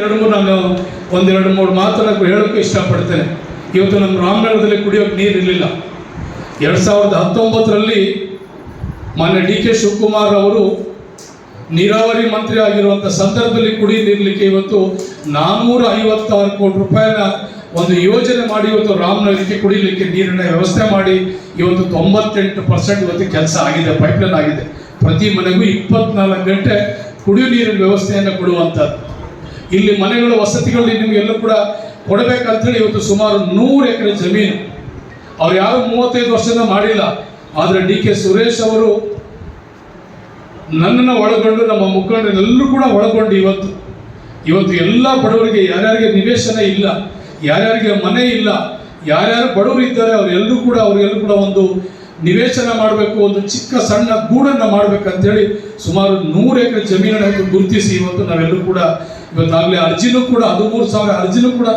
ಎರಡು ಮೂರು ನಾನು ಒಂದೆರಡು ಮೂರು ಮಾತನ್ನು ಹೇಳೋಕೆ ಇಷ್ಟಪಡ್ತೇನೆ. ಇವತ್ತು ನಮ್ಮ ರಾಮನಗರದಲ್ಲಿ ಕುಡಿಯೋಕೆ ನೀರು ಇರಲಿಲ್ಲ. ಎರಡು ಸಾವಿರದ ಹತ್ತೊಂಬತ್ತರಲ್ಲಿ ಮಾನ್ಯ ಡಿ ಕೆ ಶಿವಕುಮಾರ್ ಅವರು ನೀರಾವರಿ ಮಂತ್ರಿ ಆಗಿರುವಂಥ ಸಂದರ್ಭದಲ್ಲಿ ಕುಡಿ ಇವತ್ತು ನಾನ್ನೂರ ಐವತ್ತಾರು ಕೋಟಿ ರೂಪಾಯಿನ ಒಂದು ಯೋಜನೆ ಮಾಡಿ ಇವತ್ತು ರಾಮನಗರಕ್ಕೆ ಕುಡಿಲಿಕ್ಕೆ ನೀರಿನ ವ್ಯವಸ್ಥೆ ಮಾಡಿ ಇವತ್ತು ತೊಂಬತ್ತೆಂಟು ಪರ್ಸೆಂಟ್ ಇವತ್ತು ಕೆಲಸ ಆಗಿದೆ, ಪೈಪ್ಲೈನ್ ಆಗಿದೆ. ಪ್ರತಿ ಮನೆಗೂ ಇಪ್ಪತ್ನಾಲ್ಕು ಗಂಟೆ ಕುಡಿಯೋ ನೀರಿನ ವ್ಯವಸ್ಥೆಯನ್ನು ಕೊಡುವಂಥದ್ದು. ಇಲ್ಲಿ ಮನೆಗಳ, ವಸತಿಗಳು ನಿಮಗೆಲ್ಲ ಕೂಡ ಕೊಡಬೇಕಂತೇಳಿ ಇವತ್ತು ಸುಮಾರು ನೂರು ಎಕರೆ ಜಮೀನು. ಅವ್ರು ಯಾರು ಮೂವತ್ತೈದು ವರ್ಷದಿಂದ ಮಾಡಿಲ್ಲ. ಆದರೆ ಡಿ ಕೆ ಸುರೇಶ್ ಅವರು ನನ್ನನ್ನು ಒಳಗೊಂಡು ನಮ್ಮ ಮುಖಂಡರೆಲ್ಲರೂ ಕೂಡ ಒಳಗೊಂಡು ಇವತ್ತು. ಇವತ್ತು ಎಲ್ಲ ಬಡವರಿಗೆ ಯಾರ್ಯಾರಿಗೆ ನಿವೇಶನ ಇಲ್ಲ, ಯಾರ್ಯಾರಿಗೆ ಮನೆ ಇಲ್ಲ, ಯಾರ್ಯಾರು ಬಡವರು ಇದ್ದಾರೆ, ಅವರೆಲ್ಲರೂ ಕೂಡ ಅವರೆಲ್ಲರೂ ಕೂಡ ಒಂದು ನಿವೇಶನ ಮಾಡಬೇಕು, ಒಂದು ಚಿಕ್ಕ ಸಣ್ಣ ಗೂಡನ್ನು ಮಾಡಬೇಕಂತೇಳಿ ಸುಮಾರು ನೂರು ಎಕರೆ ಜಮೀನನ್ನು ಗುರುತಿಸಿ ಇವತ್ತು ನಾವೆಲ್ಲರೂ ಕೂಡ ಇವತ್ತಾಗಲೇ ಅರ್ಜಿನೂ ಕೂಡ ಹದಿಮೂರು ಸಾವಿರ ಅರ್ಜಿನೂ ಕೂಡ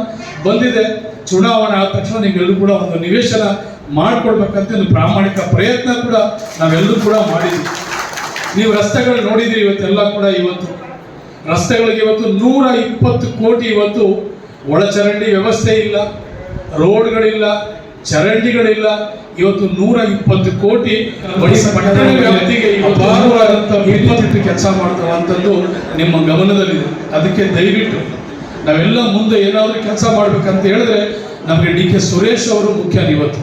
ಬಂದಿದೆ. ಚುನಾವಣೆ ಆದ ತಕ್ಷಣ ನಿಮ್ಗೆಲ್ಲರೂ ಕೂಡ ಒಂದು ನಿವೇಶನ ಮಾಡಿಕೊಡ್ಬೇಕಂತ ಒಂದು ಪ್ರಾಮಾಣಿಕ ಪ್ರಯತ್ನ ಕೂಡ ನಾವೆಲ್ಲರೂ ಕೂಡ ಮಾಡಿದ್ವಿ. ನೀವು ರಸ್ತೆಗಳು ನೋಡಿದ್ರಿ ಇವತ್ತೆಲ್ಲ ಕೂಡ ಇವತ್ತು. ರಸ್ತೆಗಳಿಗೆ ಇವತ್ತು ನೂರ ಇಪ್ಪತ್ತು ಕೋಟಿ ಇವತ್ತು ಒಳಚರಂಡಿ ವ್ಯವಸ್ಥೆ ಇಲ್ಲ ರೋಡ್ಗಳಿಲ್ಲ ಚರಂಡಿಗಳಿಲ್ಲ. ಇವತ್ತು ನೂರ ಇಪ್ಪತ್ತು ಕೋಟಿ ವ್ಯಾಪ್ತಿಗೆ ಅಪಾರವಾದಂಥ ವಿದ್ಯುತ್ ಕೆಲಸ ಮಾಡ್ತಾವಂಥದ್ದು ನಿಮ್ಮ ಗಮನದಲ್ಲಿದೆ. ಅದಕ್ಕೆ ದಯವಿಟ್ಟು ನಾವೆಲ್ಲ ಮುಂದೆ ಏನಾದರೂ ಕೆಲಸ ಮಾಡಬೇಕಂತ ಹೇಳಿದ್ರೆ ನಮಗೆ ಡಿ ಕೆ ಸುರೇಶ್ ಅವರು ಮುಖ್ಯ ಇವತ್ತು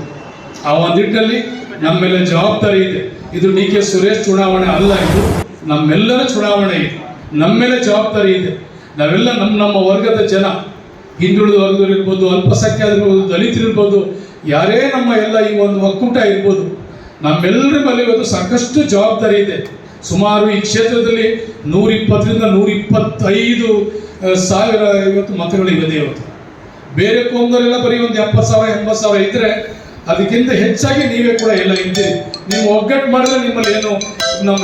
ಆ ಒಂದು ನಿಟ್ಟಿನಲ್ಲಿ ನಮ್ಮ ಮೇಲೆ ಜವಾಬ್ದಾರಿ ಇದೆ. ಇದು ಡಿ ಕೆ ಸುರೇಶ್ ಚುನಾವಣೆ ಅಲ್ಲ ಇದು. ನಮ್ಮೆಲ್ಲರ ಚುನಾವಣೆ ಇದೆ. ನಮ್ಮ ಮೇಲೆ ಜವಾಬ್ದಾರಿ ಇದೆ. ನಾವೆಲ್ಲ ನಮ್ಮ ನಮ್ಮ ವರ್ಗದ ಜನ. ಹಿಂದುಳಿದ ವರ್ಗದಲ್ಲಿರ್ಬೋದು ಅಲ್ಪಸಂಖ್ಯಾತರಿರ್ಬೋದು ದಲಿತರಿರ್ಬೋದು ಯಾರೇ ನಮ್ಮ ಎಲ್ಲ ಈ ಒಂದು ಒಕ್ಕೂಟ ಇರ್ಬೋದು, ನಮ್ಮೆಲ್ಲರ ಮೇಲೆ ಇವತ್ತು ಸಾಕಷ್ಟು ಜವಾಬ್ದಾರಿ ಇದೆ. ಸುಮಾರು ಈ ಕ್ಷೇತ್ರದಲ್ಲಿ ನೂರಿಪ್ಪತ್ತರಿಂದ ನೂರಿಪ್ಪತ್ತೈದು ಸಾವಿರ ಇವತ್ತು ಮತಗಳಿವೆ ಇವತ್ತು. ಬೇರೆ ಕೋಮದವರೆಲ್ಲ ಬರೀ ಒಂದು ಎಪ್ಪತ್ತು ಸಾವಿರ, ಎಂಬತ್ತು ಸಾವಿರ ಇದ್ರೆ ಅದಕ್ಕಿಂತ ಹೆಚ್ಚಾಗಿ ನೀವೇ ಕೂಡ ಎಲ್ಲ ಇದ್ದೀರಿ ನೀವು ಒಗ್ಗಟ್ಟು ಮಾಡಿದ್ರೆ ನಿಮ್ಮಲ್ಲಿ ಏನು ನಮ್ಮ